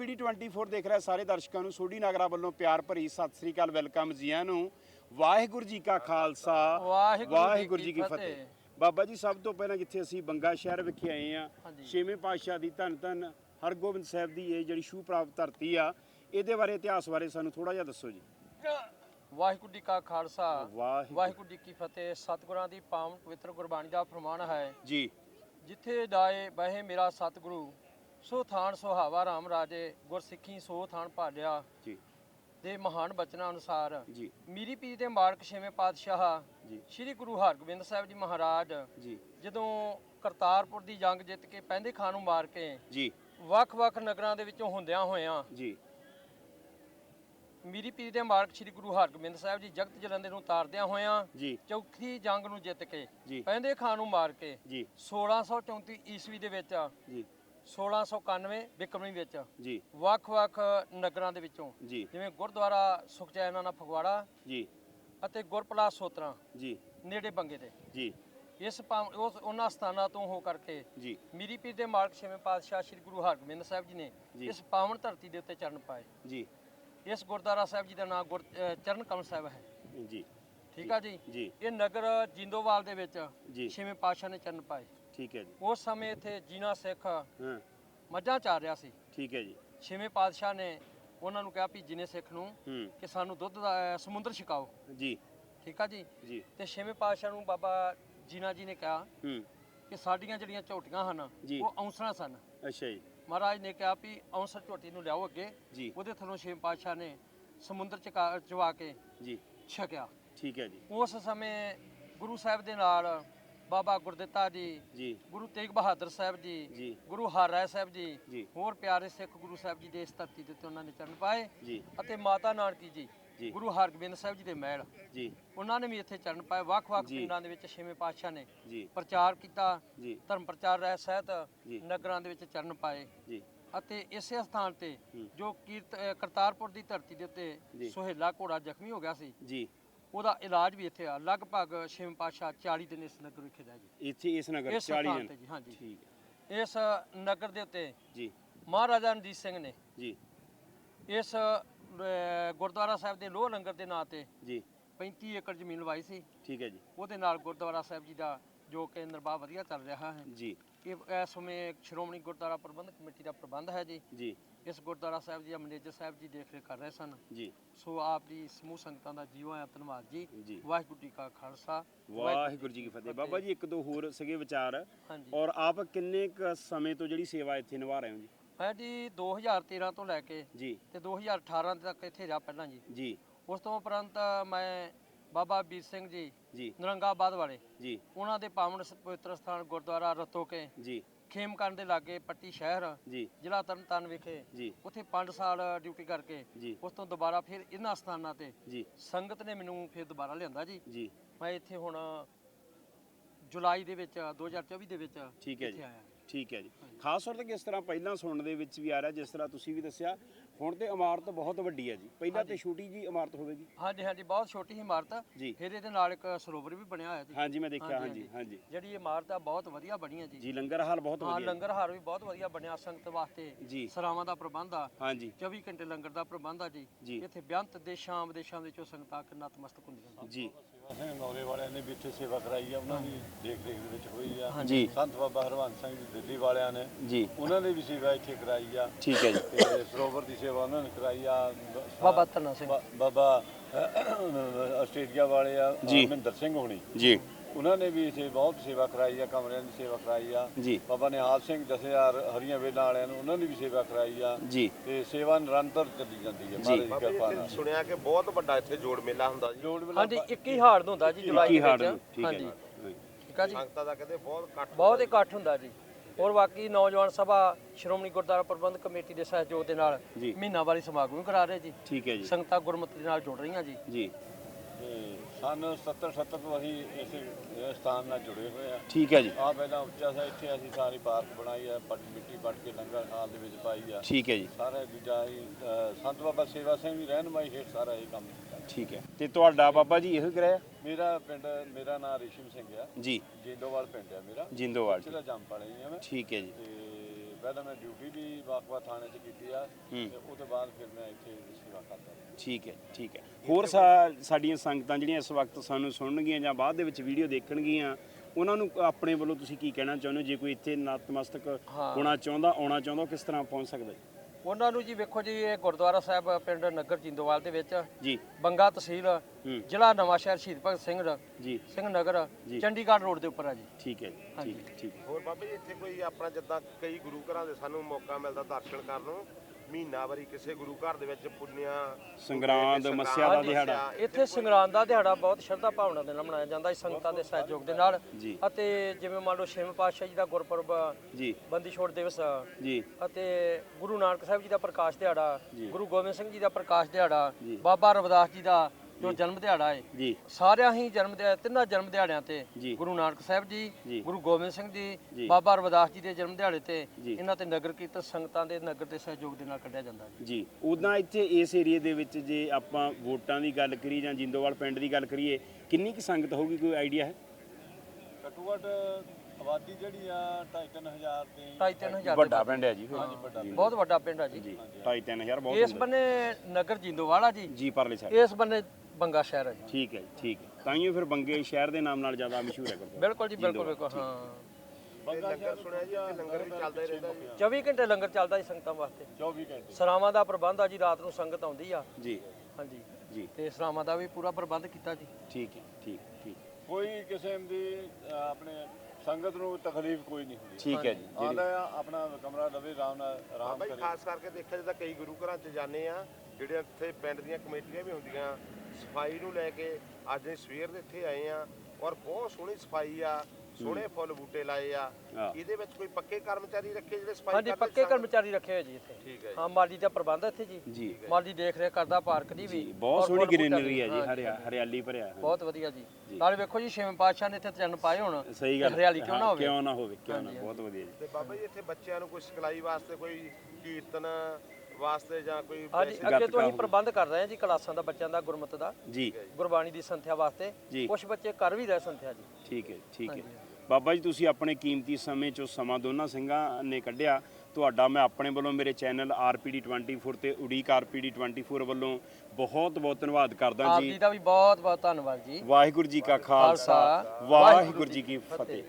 RPD 24 ਦੇਖ ਰਹੇ ਸਾਰੇ ਦਰਸ਼ਕਾਂ ਨੂੰ ਸੋਢੀ ਨਗਰਾ ਵੱਲੋਂ ਪਿਆਰ ਭਰੀ ਸਤਿ ਸ੍ਰੀ ਅਕਾਲ ਵੈਲਕਮ ਜੀਆਂ ਨੂੰ। ਵਾਹਿਗੁਰੂ ਜੀ ਕਾ ਖਾਲਸਾ ਵਾਹਿਗੁਰੂ ਜੀ ਕੀ ਫਤਿਹ। ਬਾਬਾ ਜੀ ਸਭ ਤੋਂ ਪਹਿਲਾਂ ਜਿੱਥੇ ਅਸੀਂ ਬੰਗਾ ਸ਼ਹਿਰ ਵਿਖੇ ਆਏ ਆ। ਛੇਵੇਂ ਪਾਤਸ਼ਾਹ ਦੀ ਧੰਨ ਧੰਨ ਹਰਗੋਬਿੰਦ ਸਾਹਿਬ ਦੀ ਇਹ ਜਿਹੜੀ ਸ਼ੂ ਪ੍ਰਾਪਤ ਧਰਤੀ ਆ ਇਹਦੇ ਬਾਰੇ ਇਤਿਹਾਸ ਬਾਰੇ ਸਾਨੂੰ ਥੋੜਾ ਜਿਹਾ ਦੱਸੋ ਜੀ। ਵਾਹਿਗੁਰੂ ਜੀ ਕਾ ਖਾਲਸਾ ਵਾਹਿਗੁਰੂ। ਵਾਹਿਗੁਰੂ ਜੀ ਕੀ ਫਤਿਹ। ਸਤਿਗੁਰਾਂ ਦੀ ਪਾਵਨ ਪਵਿੱਤਰ ਗੁਰਬਾਣੀ ਦਾ ਫਰਮਾਨ ਹੈ ਜੀ। ਜਿੱਥੇ ਜਾਏ ਬਹਿ ਮੇਰਾ ਸਤਿਗੁਰੂ ਸੋ ਥਾਨ ਸੁਹਾਵਾ ਰਾਮ ਰਾਜੇ ਗੁਰਸਿੱਖੀ ਸੋ ਥਾਨ ਭਾਲਿਆ ਜੀ। ਦੇ ਮਹਾਨ ਬਚਨਾਂ ਅਨੁਸਾਰ ਜੀ। ਮੀਰੀ ਪੀਰ ਦੇ ਮਾਰਕ ਛੇਵੇਂ ਪਾਤਸ਼ਾਹ ਜੀ। ਸ੍ਰੀ ਗੁਰੂ ਹਰਗੋਬਿੰਦ ਸਾਹਿਬ ਜੀ ਮਹਾਰਾਜ ਜੀ। ਜਦੋਂ ਕਰਤਾਰਪੁਰ ਦੀ ਜੰਗ ਜਿੱਤ ਕੇ ਪੈਂਦੇ ਖਾਨ ਨੂੰ ਮਾਰ ਕੇ ਜੀ। ਵੱਖ-ਵੱਖ ਨਗਰਾਂ ਦੇ ਵਿੱਚੋਂ ਹੁੰਦਿਆਂ ਹੋਇਆਂ ਜੀ। ਮੀਰੀ ਪੀਰ ਦੇ ਮਾਰਕ ਸ੍ਰੀ ਗੁਰੂ ਹਰਗੋਬਿੰਦ ਸਾਹਿਬ ਜੀ ਜਗਤ ਜਲੰਦੇ ਨੂੰ ਤਾਰਦਿਆਂ ਹੋਇਆਂ ਜੀ। ਚੌਥੀ ਜੰਗ ਨੂੰ ਜਿੱਤ ਕੇ ਪੈਂਦੇ ਖਾਨ ਨੂੰ ਮਾਰ ਕੇ ਜੀ। 1634 ਈਸਵੀ ਦੇ ਵਿੱਚ ਜੀ। 1691 ਬਿਕਰਮੀ ਵਿੱਚ ਜੀ। ਵੱਖ-ਵੱਖ ਨਗਰਾਂ ਦੇ ਵਿੱਚੋਂ ਜੀ। ਜਿਵੇਂ ਗੁਰਦੁਆਰਾ ਸੁਖਚੈਨਾਨਾ ਫਗਵਾੜਾ ਜੀ। ਅਤੇ ਗੁਰਪਲਾ ਸੋਤਰਾ ਜੀ। ਨੇੜੇ ਬੰਗੇ ਦੇ। ਜੀ। ਇਸ ਉਸ ਉਹਨਾਂ ਸਥਾਨਾਂ ਤੋਂ ਹੋ ਕਰਕੇ ਜੀ। ਮੀਰੀ ਪੀਰ ਦੇ ਮਾਲਕ ਛੇਵੇਂ ਪਾਤਸ਼ਾਹ ਸ੍ਰੀ ਗੁਰੂ ਹਰਗੋਬਿੰਦ ਸਾਹਿਬ ਜੀ ਨੇ। ਇਸ ਪਾਵਨ ਧਰਤੀ ਦੇ ਉੱਤੇ ਚਰਨ ਪਾਏ। ਜੀ। ਇਸ ਗੁਰਦੁਆਰਾ ਸਾਹਿਬ ਜੀ ਦਾ ਨਾਮ ਗੁਰ ਚਰਨ ਕਮਲ ਸਾਹਿਬ ਹੈ। ਜੀ। ਠੀਕ ਆ ਜੀ? ਇਹ ਨਗਰ ਜਿੰਦੋਵਾਲ ਦੇ ਵਿੱਚ ਛੇਵੇਂ ਪਾਤਸ਼ਾਹ ਨੇ ਚਰਨ ਪਾਏ। ਠੀਕ ਹੈ ਜੀ। ਉਸ ਸਮੇਂ ਇੱਥੇ ਜੀਨਾ ਸਿੱਖ ਹਾਂ। ਮੱਝਾਂ ਚਾਰ ਰਿਹਾ ਸੀ। ਠੀਕ ਹੈ ਜੀ। ਛੇਵੇਂ ਪਾਤਸ਼ਾਹ ਨੇ ਉਹਨਾਂ ਨੂੰ ਕਿਹਾ ਵੀ ਜੀਨੇ ਸਿੱਖ ਨੂੰ ਹੂੰ। ਕਿ ਸਾਨੂੰ ਦੁੱਧ ਦਾ ਸਮੁੰਦਰ ਛਕਾਓ। ਜੀ। ਠੀਕ ਆ ਜੀ? ਜੀ। ਤੇ ਛੇਵੇਂ ਪਾਤਸ਼ਾਹ ਨੂੰ ਬਾਬਾ ਜੀਨਾ ਜੀ ਨੇ ਕਿਹਾ ਹੂੰ। ਕਿ ਸਾਡੀਆਂ ਜਿਹੜੀਆਂ ਝੋਟੀਆਂ ਹਨ ਜੀ। ਉਹ ਔਂਸਣਾ ਸਨ। ਅੱਛਾ ਜੀ। ਮਹਾਰਾਜ ਨੇ ਕਿਹਾ ਵੀ ਔਂਸਰ ਝੋਟੀ ਨੂੰ ਲਿਆਓ ਅੱਗੇ। ਜੀ। ਉਹਦੇ ਥੱਲੋਂ ਛੇਵੇਂ ਪਾਤਸ਼ਾਹ ਨੇ ਸਮੁੰਦਰ ਚਕਾ ਚਵਾ ਕੇ ਜੀ। ਛਕਿਆ। ਠੀਕ ਹੈ ਜੀ। ਉਸ ਸਮੇਂ ਗੁਰੂ ਸਾਹਿਬ ਦੇ ਨਾਲ ਬਾਬਾ ਗੁਰਦਿੱਤਾ ਜੀ ਜੀ। ਗੁਰੂ ਤੇਗ ਬਹਾਦਰ ਸਾਹਿਬ ਜੀ ਜੀ। ਗੁਰੂ ਹਰਰਾਏ ਸਾਹਿਬ ਜੀ ਜੀ। ਹੋਰ ਪਿਆਰੇ ਸਿੱਖ ਗੁਰੂ ਸਾਹਿਬ ਜੀ ਦੇ ਇਸ ਧਰਤੀ ਦੇ ਉੱਤੇ ਉਹਨਾਂ ਨੇ ਚਰਨ ਪਾਏ ਜੀ। ਅਤੇ ਮਾਤਾ ਨਾਨਕੀ ਜੀ ਜੀ। ਗੁਰੂ ਹਰਗੋਬਿੰਦ ਸਾਹਿਬ ਜੀ ਦੇ ਮਹਿਲ ਜੀ। ਉਹਨਾਂ ਨੇ ਵੀ ਇੱਥੇ ਚਰਨ ਪਾਏ। ਵੱਖ-ਵੱਖ। ਪਿੰਡਾਂ ਦੇ ਵਿੱਚ ਛੇਵੇਂ ਪਾਤਸ਼ਾਹ ਨੇ ਜੀ। ਪ੍ਰਚਾਰ ਕੀਤਾ ਜੀ। ਧਰਮ ਪ੍ਰਚਾਰ ਰਹਿ ਸਹਿਤ। ਨਗਰਾਂ ਦੇ ਵਿੱਚ ਚਰਨ ਪਾਏ ਜੀ। ਅਤੇ ਇਸੇ ਸਥਾਨ ਤੇ। ਜੋ ਕੀਰਤ ਕਰਤਾਰਪੁਰ ਦੀ ਧਰਤੀ ਦੇ। ਉੱਤੇ ਸੁਹੇਲਾ ਘੋੜਾ ਜ਼ਖਮੀ ਹੋ ਗਿਆ ਸੀ ਜੀ। ਉਹਦਾ ਇਲਾਜ ਵੀ ਇੱਥੇ ਆ ਲਗਭਗ ਛੇਵੇਂ ਪਾਤਸ਼ਾਹ 40 ਦਿਨ ਇਸ ਨਗਰ ਵਿਖੇ ਰਹਿ ਗਏ। ਇੱਥੇ ਇਸ ਨਗਰ ਇਸ 40 ਸਥਾਨ ਤੇ ਜੀ ਹਾਂਜੀ। ਠੀਕ ਹੈ। ਇਸ ਨਗਰ ਦੇ ਉੱਤੇ ਜੀ। ਮਹਾਰਾਜਾ ਰਣਜੀਤ ਸਿੰਘ ਨੇ ਜੀ। ਇਸ ਗੁਰਦੁਆਰਾ ਸਾਹਿਬ ਦੇ ਲੋਹ ਲੰਗਰ ਦੇ ਨਾਂ ਤੇ ਜੀ। 35 ਏਕੜ ਜ਼ਮੀਨ ਲਵਾਈ ਸੀ। ਠੀਕ ਹੈ ਜੀ। ਉਹਦੇ ਨਾਲ ਗੁਰਦੁਆਰਾ ਸਾਹਿਬ ਜੀ ਦਾ ਜੋ ਕਿ ਨਿਰਵਾਹ ਵਧੀਆ ਚੱਲ ਰਿਹਾ ਹੈ। ਜੀ। ਇਹ ਇਸ ਸਮੇਂ ਸ਼੍ਰੋਮਣੀ ਗੁਰਦੁਆਰਾ ਪ੍ਰਬੰਧਕ ਕਮੇਟੀ ਦਾ ਪ੍ਰਬੰਧ ਹੈ ਜੀ। ਜੀ। ਇਸ ਗੁਰਦੁਆਰਾ ਸਾਹਿਬ ਜੀ ਦਾ ਮੈਨੇਜਰ ਸਾਹਿਬ ਜੀ ਦੇਖ ਰੇਖ ਕਰ ਰਹੇ ਸਨ। ਜੀ। ਸੋ ਆਪ ਦੀ ਸਮੂਹ ਸੰਗਤਾਂ ਦਾ ਜੀਵਾਂ ਆ ਧੰਨਵਾਦ ਜੀ। ਜੀ। ਵਾਹਿਗੁਰੂ ਜੀ ਕਾ ਖਾਲਸਾ। ਵਾਹਿਗੁਰੂ ਜੀ ਕੀ ਫਤਿਹ। ਬਾਬਾ ਜੀ ਇੱਕ ਦੋ ਹੋਰ ਸਗੇ ਵਿਚਾਰ। ਹਾਂਜੀ। ਔਰ ਆਪ ਕਿੰਨੇ ਕ ਸਮੇਂ ਤੋਂ ਜਿਹੜੀ ਸੇਵਾ ਇੱਥੇ ਨਿਭਾ ਰਹੇ ਹੋ ਜੀ? ਮੈਂ ਜੀ 2013 ਤੋਂ ਲੈ ਕੇ ਜੀ। ਤੇ 2018 ਤੱਕ ਇੱਥੇ ਰਿਹਾ ਪਹਿਲਾਂ ਜੀ। ਜੀ। ਉਸ ਤੋਂ ਉਪਰੰਤ ਮੈਂ ਬਾਬਾ ਵੀਰ ਸਿੰਘ ਜੀ ਜੀ। ਨਰੰਗਾਬਾਦ ਵਾਲੇ। ਜੀ। ਉਹਨਾਂ ਦੇ ਪਾਵਨ ਸ- ਪਵਿੱਤਰ ਸਥਾਨ ਗੁਰਦੁਆਰਾ ਰਤੋਕੇ ਜੀ। ਖੇਮਕਰਨ ਦੇ ਲਾਗੇ ਪੱਟੀ ਸ਼ਹਿਰ ਜੀ। ਜ਼ਿਲ੍ਹਾ ਤਰਨਤਾਰਨ ਵਿਖੇ। ਜੀ। ਉੱਥੇ 5 ਸਾਲ ਡਿਊਟੀ ਕਰਕੇ ਜੀ। ਉਸ ਤੋਂ ਦੁਬਾਰਾ ਫਿਰ ਇਹਨਾਂ ਸਥਾਨਾਂ ਤੇ ਜੀ। ਸੰਗਤ ਨੇ ਮੈਨੂੰ ਫਿਰ ਦੁਬਾਰਾ ਲਿਆਂਦਾ ਜੀ। ਜੀ। ਮੈਂ ਇੱਥੇ ਹੁਣ ਜੁਲਾਈ ਦੇ ਵਿੱਚ 2024 ਦੇ ਵਿੱਚ ਠੀਕ ਹੈ ਇੱਥੇ ਜੀ ਆਇਆ। ਠੀਕ ਹੈ ਜੀ। ਖਾਸ ਤੌਰ ਤੇ ਕਿਸ ਤਰ੍ਹਾਂ ਪਹਿਲਾਂ ਸੁਣਨ ਦੇ ਵਿੱਚ ਵੀ ਆ ਰਿਹਾ ਜਿਸ ਤਰ੍ਹਾਂ ਤੁਸੀਂ ਵੀ ਦੱਸਿਆ ਹੁਣ ਤੇ ਇਮਾਰਤ ਬਹੁਤ ਵੱਡੀ ਹੈ ਜੀ। ਪਹਿਲਾਂ ਤੇ ਛੋਟੀ ਜੀ ਇਮਾਰਤ ਹੋਵੇਗੀ? ਹਾਂਜੀ ਹਾਂਜੀ ਬਹੁਤ ਛੋਟੀ ਹੀ ਇਮਾਰਤ। ਆ। ਜੀ। ਫਿਰ ਇਹਦੇ ਨਾਲ ਇੱਕ ਸਰੋਵਰ ਵੀ ਬਣਿਆ ਹੋਇਆ ਜੀ ਹਾਂਜੀ ਮੈਂ ਦੇਖਿਆ ਹਾਂਜੀ, ਹਾਂਜੀ ਜਿਹੜੀ ਇਮਾਰਤ ਆ ਬਹੁਤ ਵਧੀਆ ਬਣੀ ਹੈ ਜੀ। ਜੀ ਲੰਗਰ ਹਾਲ ਬਹੁਤ ਹਾਂ ਵਧੀਆ ਲੰਗਰ ਹਾਰ ਵੀ ਬਹੁਤ ਵਧੀਆ ਬਣਿਆ। ਸੰਗਤ ਵਾਸਤੇ ਜੀ। ਸਰਾਵਾਂ ਦਾ ਪ੍ਰਬੰਧ ਆ। ਹਾਂਜੀ। 24 ਘੰਟੇ ਲੰਗਰ ਦਾ ਪ੍ਰਬੰਧ ਆ ਜੀ। ਜੀ। ਇੱਥੇ ਬੇਅੰਤ ਦੇਸ਼ਾਂ ਵਿਦੇਸ਼ਾਂ ਦੇ ਵਿੱਚੋਂ ਸੰਗਤਾਂ ਕਿ ਨਤਮਸਤਕ ਹੁੰਦੀਆਂ ਨੇ। ਜੀ। ਸਿੰਘ ਨੌਲੇ ਵਾਲਿਆਂ ਨੇ ਵੀ ਇੱਥੇ ਸੇਵਾ ਕਰਾਈ ਆ ਉਹਨਾਂ ਦੀ ਦੇਖ ਰੇਖ ਦੇ ਵਿੱਚ ਹੋਈ ਆ। ਜੀ। ਸੰਤ ਬਾਬਾ ਹਰਵੰਤ ਸਿੰਘ ਜੀ ਦਿੱਲੀ ਵਾਲਿਆਂ ਨੇ। ਜੀ। ਉਹਨਾਂ ਨੇ ਵੀ ਸੇਵਾ ਇੱਥੇ ਕਰਾਈ ਆ। ਠੀਕ ਹੈ ਜੀ। ਤੇ ਸਰੋਵਰ ਦੀ ਸੇਵਾ ਉਹਨਾਂ ਨੇ ਕਰਾਈ ਆ। ਬਾਬਾ ਧੰਨਾ ਸਿੰਘ। ਬਾਬਾ ਆਸਟ੍ਰੇਲੀਆ ਵਾਲੇ ਆ। ਮਹਿੰਦਰ ਸਿੰਘ ਹੋਣੀ। ਜੀ। ਉਹਨਾਂ ਨੇ ਵੀ ਇੱਥੇ ਬਹੁਤ ਸੇਵਾ ਕਰਾਈ ਆ ਕਮਰਿਆਂ ਦੀ ਸੇਵਾ ਕਰਾਈ ਆ। ਜੀ। ਬਾਬਾ ਨਿਹਾਲ ਸਿੰਘ ਜਥੇਦਾਰ ਹਰੀਆਂ ਵੇਲਾਂ ਵਾਲਿਆਂ ਨੂੰ ਉਹਨਾਂ ਨੇ ਵੀ ਸੇਵਾ ਕਰਾਈ ਆ। ਜੀ। ਤੇ ਸੇਵਾ ਨਿਰੰਤਰ ਚੱਲੀ ਜਾਂਦੀ ਹੈ ਮਹਾਰਾਜ ਦੀ ਕਿਰਪਾ ਨਾਲ। ਸੁਣਿਆ ਕਿ ਬਹੁਤ ਵੱਡਾ ਇੱਥੇ ਜੋੜ ਮੇਲਾ ਹੁੰਦਾ ਜੀ। ਜੋੜ ਮਿਲਾ ਹਾਂਜੀ 21 ਹਾੜ ਨੂੰ ਹੁੰਦਾ ਜੀ ਜੁਲਾਈ ਹਾਰਡ ਵਿੱਚ। ਹੈ ਹਾਂਜੀ। ਠੀਕ ਆ ਜੀ। ਸੰਗਤਾਂ ਦਾ ਕਹਿੰਦੇ ਬਹੁਤ ਇਕੱਠ ਬਹੁਤ ਇਕੱਠ ਹੁੰਦਾ ਜੀ। ਔਰ ਬਾਕੀ ਨੌਜਵਾਨ ਸਭਾ ਸ਼੍ਰੋਮਣੀ ਗੁਰਦੁਆਰਾ ਪ੍ਰਬੰਧਕ ਕਮੇਟੀ ਦੇ ਸਹਿਯੋਗ ਦੇ ਨਾਲ ਜੀ। ਮਹੀਨਾ ਵਾਲੀ ਸਮਾਗਮ ਵੀ ਕਰਾ ਰਹੇ ਜੀ। ਠੀਕ ਹੈ ਜੀ। ਸੰਗਤਾਂ ਗੁਰਮਤਿ ਦੇ ਨਾਲ ਜੁੜ ਰਹੀਆਂ ਜੀ। ਜੀ। ਸਨ 70 70 ਤੋਂ ਅਸੀਂ ਇਸ ਇਸ ਸਥਾਨ ਨਾਲ ਜੁੜੇ ਹੋਏ ਆ। ਠੀਕ ਹੈ ਜੀ। ਆ ਪਹਿਲਾਂ ਉੱਚਾ ਸਾ ਇੱਥੇ ਅਸੀਂ ਸਾਰੀ ਪਾਰਕ ਬਣਾਈ ਆ ਪੱਟ ਮਿੱਟੀ ਪੱਟ ਕੇ ਲੰਗਰ ਹਾਲ ਦੇ ਵਿੱਚ ਪਾਈ ਆ। ਠੀਕ ਹੈ ਜੀ। ਸਾਰਾ ਦੂਜਾ ਹੀ, ਸੰਤ ਬਾਬਾ ਸੇਵਾ ਸਿੰਘ ਦੀ ਰਹਿਨਮਾਈ ਹੇਠ ਸਾਰਾ ਇਹ ਕੰਮ ਕੀਤਾ। ਠੀਕ ਹੈ। ਤੇ ਤੁਹਾਡਾ ਬਾਬਾ ਜੀ ਇਹੋ ਕਰਿਆ ਮੇਰਾ ਪਿੰਡ ਮੇਰਾ ਨਾਮ ਰੇਸ਼ਮ ਸਿੰਘ ਆ। ਜੀ। ਜੇਂਦੋਵਾਲ ਪਿੰਡ ਆ ਮੇਰਾ। ਜਿੰਦੋਵਾਲ ਜ਼ਿਲ੍ਹਾ ਜੰਮਪਾਲੇ ਆ ਮੈਂ। ਠੀਕ ਹੈ ਜੀ। ਤੇ ਪਹਿਲਾਂ ਮੈਂ ਡਿਊਟੀ ਵੀ ਵੱਖ-ਵੱਖ ਥਾਣੇ 'ਚ ਕੀਤੀ ਆ। ਤੇ ਉਹ ਤੋਂ ਬਾਅਦ ਫਿਰ ਮੈਂ ਇੱਥੇ ਸੇਵਾ ਕਰਦਾ ਰਿਹਾ। ਠੀਕ ਹੈ ਠੀਕ ਹੈ ਹੋਰ ਸਾ- ਸਾਡੀਆਂ ਸੰਗਤਾਂ ਜਿਹੜੀਆਂ ਇਸ ਵਕਤ ਸਾਨੂੰ ਸੁਣਨਗੀਆਂ ਜਾਂ ਬਾਅਦ ਦੇ ਵਿੱਚ ਵੀਡੀਓ ਦੇਖਣਗੀਆਂ ਉਹਨਾਂ ਨੂੰ ਆਪਣੇ ਵੱਲੋਂ ਤੁਸੀਂ ਕੀ ਕਹਿਣਾ ਚਾਹੁੰਦੇ ਹੋ ਜੇ ਕੋਈ ਇੱਥੇ ਨਤਮਸਤਕ। ਹੋਣਾ ਚਾਹੁੰਦਾ ਆਉਣਾ ਚਾਹੁੰਦਾ ਉਹ ਕਿਸ ਤਰ੍ਹਾਂ ਪਹੁੰਚ ਸਕਦਾ ਜੀ? ਉਹਨਾਂ ਨੂੰ ਜੀ ਵੇਖੋ ਜੀ ਇਹ ਗੁਰਦੁਆਰਾ ਸਾਹਿਬ ਪਿੰਡ ਨਗਰ ਜਿੰਦੋਵਾਲ ਦੇ ਵਿੱਚ ਜੀ। ਬੰਗਾ ਤਹਿਸੀਲ ਜ਼ਿਲ੍ਹਾ ਨਵਾਂ ਸ਼ਹਿਰ ਸ਼ਹੀਦ ਭਗਤ ਸਿੰਘ ਜੀ। ਸਿੰਘ ਨਗਰ। ਚੰਡੀਗੜ੍ਹ ਰੋਡ ਦੇ ਉੱਪਰ ਆ ਜੀ। ਠੀਕ ਹੈ ਜੀ ਠੀਕ ਹੈ ਠੀਕ। ਹੈ ਹੋਰ ਬਾਬਾ ਜੀ ਇੱਥੇ ਕੋਈ ਆਪਣਾ ਜਿੱਦਾਂ ਕਈ ਗੁਰੂ ਘਰਾਂ ਦੇ ਸਾਨੂੰ ਮੌਕਾ ਮਿਲਦਾ ਦਰਸ਼ਨ ਕਰਨ ਨੂੰ? ਮਹੀਨਾ ਵਾਰੀ ਕਿਸੇ ਗੁਰੂ ਘਰ ਦੇ ਵਿੱਚ ਪੁੰਨਿਆ ਸੰਗਰਾਂਦ ਮੱਸਿਆ ਦਾ ਦਿਹਾੜਾ। ਇੱਥੇ ਸੰਗਰਾਂਦ ਦਾ ਦਿਹਾੜਾ ਬਹੁਤ ਸ਼ਰਧਾ ਭਾਵਨਾ ਦੇ ਨਾਲ ਮਨਾਇਆ ਜਾਂਦਾ ਹੈ ਸੰਗਤਾਂ ਦੇ ਸਹਿਯੋਗ ਦੇ ਨਾਲ। ਅਤੇ ਜਿਵੇਂ ਮੰਨ ਲਓ ਛੇਵੇਂ ਪਾਤਸ਼ਾਹ ਜੀ ਦਾ ਗੁਰਪੁਰਬ ਜੀ। ਬੰਦੀ ਛੋੜ ਦਿਵਸ। ਜੀ। ਅਤੇ ਗੁਰੂ ਨਾਨਕ ਸਾਹਿਬ ਜੀ ਦਾ ਪ੍ਰਕਾਸ਼ ਦਿਹਾੜਾ। ਗੁਰੂ ਗੋਬਿੰਦ ਸਿੰਘ ਜੀ ਦਾ ਪ੍ਰਕਾਸ਼ ਦਿਹਾੜਾ। ਬਾਬਾ ਰਵਿਦਾਸ ਜੀ ਦਾ ਜੋ ਜਨਮ ਦਿਹਾੜਾ ਹੈ ਜੀ। ਸਾਰਿਆਂ ਹੀ ਜਨਮ ਦਿਹਾ ਤਿੰਨਾਂ ਜਨਮ ਦਿਹਾੜਿਆਂ ਤੇ ਜੀ। ਗੁਰੂ ਨਾਨਕ ਸਾਹਿਬ ਜੀ। ਗੁਰੂ ਗੋਬਿੰਦ ਸਿੰਘ ਜੀ ਜੀ। ਬਾਬਾ ਰਵਿਦਾਸ ਜੀ ਦੇ ਜਨਮ ਦਿਹਾੜੇ ਤੇ ਜੀ। ਇਹਨਾਂ ਤੇ ਨਗਰ ਕੀਰਤਨ ਸੰਗਤਾਂ ਦੇ ਨਗਰ ਦੇ ਸਹਿਯੋਗ ਦੇ ਨਾਲ ਕੱਢਿਆ ਜਾਂਦਾ ਜੀ। ਜੀ। ਉਦਾਂ ਇੱਥੇ ਇਸ ਏਰੀਏ ਦੇ ਵਿੱਚ ਜੇ ਆਪਾਂ ਵੋਟਾਂ ਦੀ ਗੱਲ ਕਰੀਏ ਜਾਂ ਜਿੰਦੋਵਾਲ ਪਿੰਡ ਦੀ ਗੱਲ ਕਰੀਏ ਕਿੰਨੀ ਕੁ ਸੰਗਤ ਹੋਊਗੀ? ਕੋਈ ਆਈਡੀਆ ਹੈ? ਘੱਟੋ ਘੱਟ ਆਬਾਦੀ ਜਿਹੜੀ ਆ 2.5000 ਤੇ 2.5000 ਵੱਡਾ ਪਿੰਡ ਹੈ ਜੀ। ਫਿਰ ਬਹੁਤ ਵੱਡਾ ਪਿੰਡ ਆ ਜੀ। ਜੀ। 2.5000 ਬਹੁਤ ਇਸ ਹੁੰਦਾ। ਬੰਨੇ ਨਗਰ ਜਿੰਦੋਵਾਲਾ ਜੀ। ਜੀ ਪਰਲੇ ਸਾਈਡ ਇਸ ਬੰਨੇ ਬੰਗਾ ਸ਼ਹਿਰ ਹੈ ਜੀ। ਠੀਕ ਹੈ ਜੀ ਠੀਕ ਹੈ। ਤਾਂ ਹੀ ਫਿਰ ਬੰਗੇ ਸ਼ਹਿਰ ਦੇ ਨਾਮ ਨਾਲ ਜ਼ਿਆਦਾ ਮਸ਼ਹੂਰ ਹੈ ਗੁਰਦੁਆਰਾ ਬਿਲਕੁਲ ਜੀ ਬਿਲਕੁਲ ਬਿਲਕੁਲ ਹਾਂ। ਇਹ ਲੰਗਰ ਸੁਣਿਆ ਜੀ ਇੱਥੇ ਲੰਗਰ ਵੀ ਚੱਲਦਾ ਹੀ ਰਹਿੰਦਾ ਜੀ। 24 ਘੰਟੇ ਲੰਗਰ ਚੱਲਦਾ ਜੀ ਸੰਗਤਾਂ ਵਾਸਤੇ। 24 ਘੰਟੇ। ਸਰਾਵਾਂ ਦਾ ਪ੍ਰਬੰਧ ਆ ਜੀ ਰਾਤ ਨੂੰ ਸੰਗਤ ਆਉਂਦੀ ਆ। ਜੀ। ਹਾਂਜੀ। ਜੀ। ਤੇ ਸਰਾਵਾਂ ਦਾ ਵੀ ਪੂਰਾ ਪ੍ਰਬੰਧ ਕੀਤਾ ਜੀ। ਠੀਕ ਹੈ ਠੀਕ ਠੀਕ। ਕੋਈ ਕਿਸਮ ਦੀ ਅ, ਆਪਣੇ ਸੰਗਤ ਨੂੰ ਤਕਲੀਫ ਕੋਈ ਨਹੀਂ ਹੁੰਦੀ। ਠੀਕ ਹੈ ਜੀ ਆਉਂਦਾ ਆ ਆਪਣਾ ਕਮਰਾ ਲਵੇ ਆਰਾਮ ਨਾਲ ਆਰਾਮ ਕਰੇ। ਖਾਸ ਕਰਕੇ ਦੇਖਿਆ ਜਾਂਦਾ ਕਈ ਗੁਰੂ ਘਰਾਂ 'ਚ ਜਾਂਦੇ ਆ ਜਿਹੜੇ ਇੱਥੇ ਪਿੰਡ ਦੀਆਂ ਕਮੇਟੀਆਂ ਵੀ ਹੁੰਦੀਆਂ ਸਫ਼ਾਈ ਨੂੰ ਲੈ ਕੇ ਅੱਜ ਅਸੀਂ ਸਵੇਰ ਦੇ ਇੱਥੇ ਆਏ ਆ ਔਰ ਬਹੁਤ ਸੋਹਣੀ ਸਫ਼ਾਈ ਆ ਸੋਹਣੇ ਫੁੱਲ ਬੂਟੇ ਲਾਏ ਆ। ਇਹਦੇ ਵਿੱਚ ਕੋਈ ਪੱਕੇ ਕਰਮਚਾਰੀ ਰੱਖੇ ਜਿਹੜੇ ਸਫ਼ਾਈ ਹਾਂਜੀ ਕਰਦੇ ਪੱਕੇ ਸੰਗਤ? ਕਰਮਚਾਰੀ ਰੱਖੇ ਹੋਏ ਜੀ ਇੱਥੇ। ਠੀਕ ਹੈ ਜੀ। ਹਾਂ ਮਾਲੀ ਦਾ ਪ੍ਰਬੰਧ ਹੈ ਇੱਥੇ ਜੀ। ਜੀ। ਮਾਲੀ ਦੇਖ ਰੇਖ ਕਰਦਾ ਪਾਰਕ ਦੀ ਵੀ। ਬਹੁਤ ਸੋਹਣੀ ਗ੍ਰੀਨਰੀ। ਹੈ ਜੀ ਹਰਿਆ ਹਰਿਆਲੀ ਭਰਿਆ ਹੈ ਬਹੁਤ ਵਧੀਆ ਜੀ। ਨਾਲੇ ਵੇਖੋ ਜੀ ਛੇਵੇਂ ਪਾਤਸ਼ਾਹ ਨੇ ਇੱਥੇ ਚੰਨ ਪਾਏ ਹੋਣ। ਸਹੀ ਗੱਲ। ਹਰਿਆਲੀ ਕਿਉਂ ਨਾ ਹੋਵੇ? ਕਿਉਂ ਨਾ ਹੋਵੇ ਕਿਉਂ ਨਾ ਬਹੁਤ ਵਧੀਆ ਜੀ। ਤੇ ਬਾਬਾ ਜੀ ਇੱਥੇ ਬੱਚਿਆਂ ਨੂੰ ਕੋਈ ਸਿਖਲਾਈ ਵਾਸਤੇ ਕੋਈ ਕੀਰਤਨ ਵਾਸਤੇ ਜਾਂ ਕੋਈ ਹਾਂਜੀ ਅੱਗੇ ਤੋਂ ਅਸੀਂ ਪ੍ਰਬੰਧ ਕਰ ਰਹੇ ਹਾਂ ਜੀ ਕਲਾਸਾਂ ਦਾ ਬੱਚਿਆਂ ਦਾ ਗੁਰਮਤ ਦਾ। ਜੀ। ਗੁਰਬਾਣੀ ਦੀ ਸੰਥਿਆ ਵਾਸਤੇ। ਕੁਝ ਬੱਚੇ ਕਰ ਵੀ ਰਹੇ ਸੰਥਿਆ ਜੀ। ਠੀਕ ਹੈ ਠੀਕ ਹੈ। ਬਾਬਾ ਜੀ ਤੁਸੀਂ ਆਪਣੇ ਕੀਮਤੀ ਸਮੇਂ ਚੋਂ ਸਮਾਂ ਦੋਨਾਂ ਸਿੰਘਾਂ ਨੇ ਕੱਢਿਆ। ਤੁਹਾਡਾ ਮੈਂ ਆਪਣੇ ਵੱਲੋਂ ਮੇਰੇ ਚੈਨਲ ਆਰਪੀਡੀ 24 ਤੇ ਉਡੀਕ ਆਰਪੀਡੀ 24 ਵੱਲੋਂ ਬਹੁਤ ਬਹੁਤ ਧੰਨਵਾਦ ਕਰਦਾ ਆਪ ਜੀ ਜੀ ਦਾ ਵੀ ਬਹੁਤ ਬਹੁਤ ਧੰਨਵਾਦ ਜੀ। ਵਾਹਿਗੁਰੂ ਜੀ ਕਾ ਖਾਲਸਾ। ਵਾਹਿਗੁਰੂ ਜੀ ਕੀ ਫਤਿਹ।